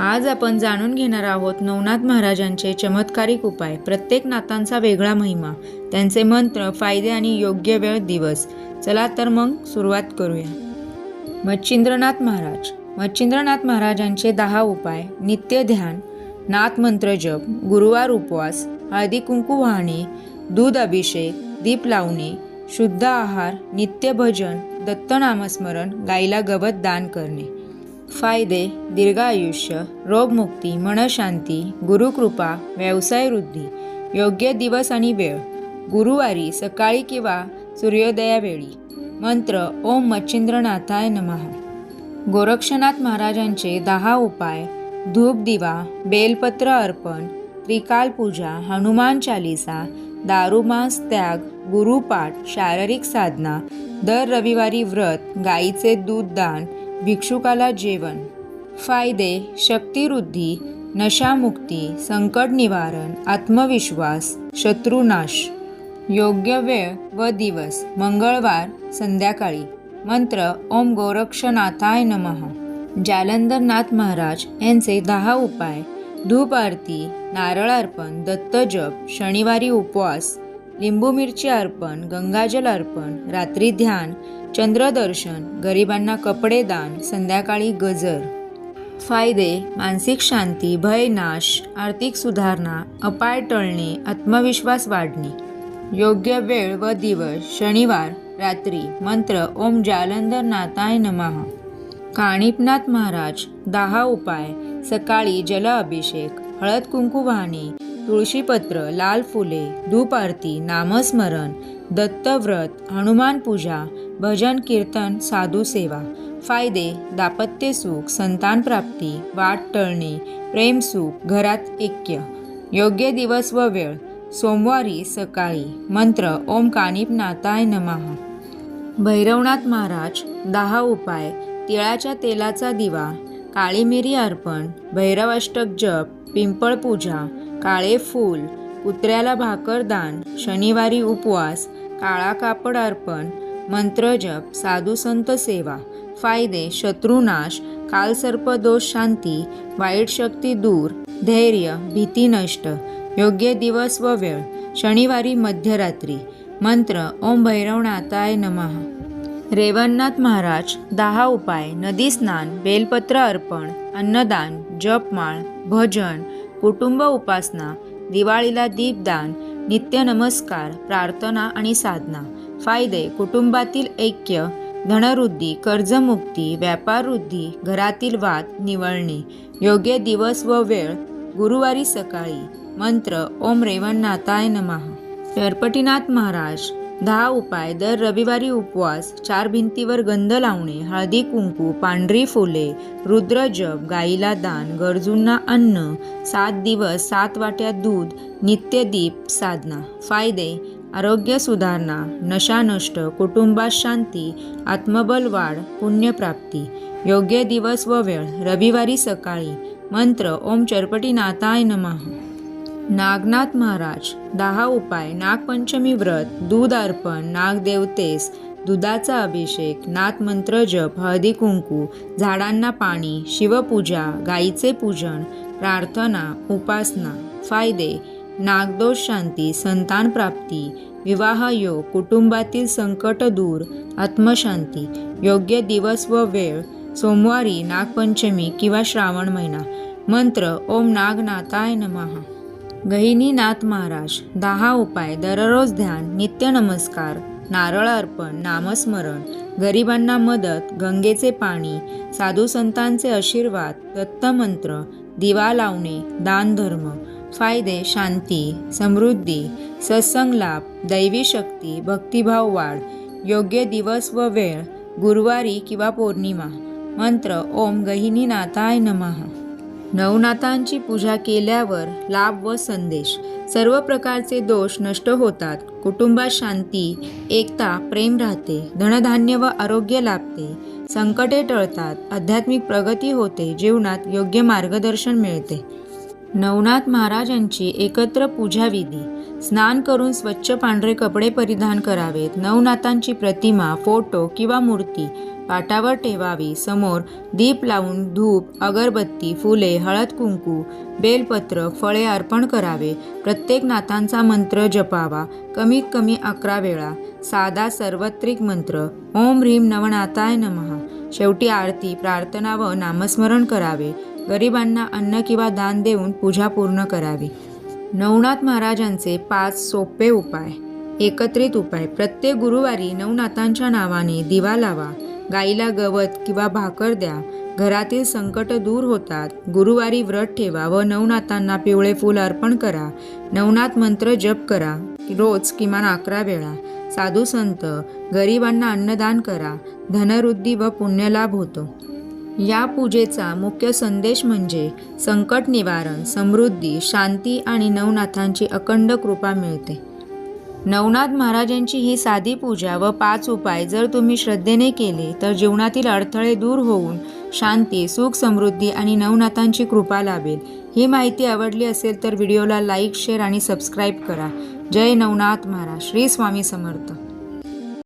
आज आपण जाणून घेणार आहोत नवनाथ महाराजांचे चमत्कारिक उपाय प्रत्येक नातांचा वेगळा महिमा त्यांचे मंत्र फायदे आणि योग्य वेळ दिवस. चला तर मग सुरुवात करूया. मच्छिंद्रनाथ महाराज. मच्छिंद्रनाथ महाराजांचे दहा उपाय. नित्य ध्यान नाथ मंत्र जप गुरुवार उपवास हळदी कुंकू वाहणे दूध अभिषेक दीप लावणे शुद्ध आहार नित्य भजन दत्त नामस्मरण गाईला गवत दान करणे. फायदे दीर्घ आयुष्य रोगमुक्ती मनशांती गुरुकृपा व्यवसाय वृद्धी योग्य दिवस आणि वेळ गुरुवारी सकाळी किंवा सूर्योदयावेळी. मंत्र ओम मच्छिंद्रनाथाय नमः. गोरक्षनाथ महाराजांचे दहा उपाय धूप दिवा बेलपत्र अर्पण त्रिकाल पूजा हनुमान चालिसा दारुमांस त्याग गुरुपाठ शारीरिक साधना दर रविवारी व्रत गाईचे दूध दान भिक्षुकाला जेवण. फायदे शक्तिवृद्धी नशामुक्ती संकट निवारण आत्मविश्वास शत्रुनाश. योग्य वेळ व दिवस मंगळवार संध्याकाळी. मंत्र ओम गोरक्षनाथाय नमः. जालंधरनाथ महाराज यांचे दहा उपाय. धूप आरती नारळ अर्पण दत्तजप शनिवारी उपवास. लिंबू मिरची अर्पण गंगाजल अर्पण रात्री ध्यान चंद्रदर्शन गरिबांना कपडे दान संध्याकाळी गजर. फायदे मानसिक शांती भय नाश आर्थिक सुधारणा अपाय टळणे आत्मविश्वास वाढणे. योग्य वेळ व दिवस शनिवार रात्री मंत्र ओम जालंधर नाताय नमः. काणिपनाथ महाराज दहा उपाय सकाळी जल अभिषेक हळद कुंकू वाहणे तुळशीपत्र लाल फुले धूप आरती नामस्मरण दत्तव्रत हनुमान पूजा भजन कीर्तन साधू सेवा फायदे दाम्पत्य सुख संतान प्राप्ती वाट टळणे प्रेमसुख घरात ऐक्य योग्य दिवस व वेळ सोमवारी सकाळी मंत्र ओम कानिपनाथाय नमः. भैरवनाथ महाराज दहा उपाय तिळाच्या तेलाचा दिवा काळी मिरी अर्पण भैरवाष्टक जप पिंपळ पूजा काळे फूल कुत्र्याला भाकर दान शनिवारी उपवास काळा कापड अर्पण मंत्रजप साधू संत सेवा फायदे शत्रुनाश कालसर्प दोष शांती वाईट शक्ती दूर धैर्य भीती नष्ट योग्य दिवस व वेळ शनिवारी मध्यरात्री मंत्र ओम भैरवनाथाय नमः. रेवणनाथ महाराज दहा उपाय नदी स्नान बेलपत्र अर्पण अन्नदान जपमाळ भजन कुटुंब उपासना दिवाळीला दीपदान नित्य नमस्कार प्रार्थना आणि साधना. फायदे कुटुंबातील ऐक्य धनवृद्धी कर्जमुक्ती व्यापारवृद्धी घरातील वाद निवळणे योग्य दिवस व वेळ गुरुवारी सकाळी मंत्र ओम रेवणनाथाय नमः. शरपटीनाथ महाराज दहा उपाय दर रविवारी उपवास चार भिंतीवर गंध लावणे हळदी कुंकू पांढरी फुले रुद्रजप गाईला दान गरजूंना अन्न सात दिवस सात वाट्या दूध नित्यदीप साधना. फायदे आरोग्य सुधारणा नशा नष्ट कुटुंबात शांती आत्मबल वाढ पुण्यप्राप्ती योग्य दिवस व वेळ रविवारी सकाळी मंत्र ओम चरपटीनाथाय नमः. नागनाथ महाराज दहा उपाय नागपंचमी व्रत दूध अर्पण नागदेवतेस दुधाचा अभिषेक नाथमंत्र जप हळदी कुंकू झाडांना पाणी शिवपूजा गाईचे पूजन प्रार्थना उपासना फायदे नागदोष शांती संतान प्राप्ती विवाह योग कुटुंबातील संकट दूर आत्मशांती योग्य दिवस व वेळ सोमवारी नागपंचमी किंवा श्रावण महिना. मंत्र ओम नागनाथाय नमः. गहिनीनाथ महाराज दहा उपाय दररोज ध्यान नित्य नमस्कार नारळ अर्पण नामस्मरण गरिबांना मदत गंगेचे पाणी साधू संतांचे आशीर्वाद दत्तमंत्र दिवा लावणे दानधर्म फायदे शांती समृद्धी सत्संग लाभ दैवी शक्ती भक्तिभाव वाढ योग्य दिवस व वेळ गुरुवारी किंवा पौर्णिमा. मंत्र ओम गहिनीनाथाय नमः. नवनाथांची पूजा केल्यावर लाभ व संदेश. सर्व प्रकारचे दोष नष्ट होतात. कुटुंबात शांती एकता प्रेम राहते. धनधान्य व आरोग्य लाभते. संकटे टळतात. आध्यात्मिक प्रगती होते. जीवनात योग्य मार्गदर्शन मिळते. नवनाथ महाराजांची एकत्र पूजाविधी. स्नान करून स्वच्छ पांढरे कपडे परिधान करावेत. नवनाथांची प्रतिमा फोटो किंवा मूर्ती पाटावर ठेवावी. समोर दीप लावून धूप अगरबत्ती फुले हळद कुंकू बेलपत्र फळे अर्पण करावे. प्रत्येक नाथांचा मंत्र जपावा. कमीत कमी अकरा वेळा. साधा सार्वत्रिक मंत्र. ओम ह्रीम नवनाथाय नमः. शेवटी आरती प्रार्थना व नामस्मरण करावे. गरिबांना अन्न किंवा दान देऊन पूजा पूर्ण करावी. नवनाथ महाराजांचे पाच सोपे उपाय. एकत्रित उपाय. प्रत्येक गुरुवारी नवनाथांच्या नावाने दिवा लावा गाईला गवत किंवा भाकर द्या. घरातील संकट दूर होतात. गुरुवारी व्रत ठेवा व नवनाथांना पिवळे फूल अर्पण करा. नवनाथ मंत्र जप करा. रोज किमान अकरा वेळा. साधू संत गरिबांना अन्नदान करा. धनवृद्धी व पुण्यलाभ होतो. या पूजेचा मुख्य संदेश म्हणजे संकट निवारण समृद्धी शांती आणि नवनाथांची अखंड कृपा मिळते. नवनाथ महाराजांची ही साधी पूजा व पाच उपाय जर तुम्ही श्रद्धेने केले तर जीवनातील अडथळे दूर होऊन शांती सुख समृद्धी आणि नवनाथांची कृपा लाभेल. ही माहिती आवडली असेल तर व्हिडिओला लाईक शेअर आणि सबस्क्राईब करा. जय नवनाथ महाराज. श्री स्वामी समर्थ.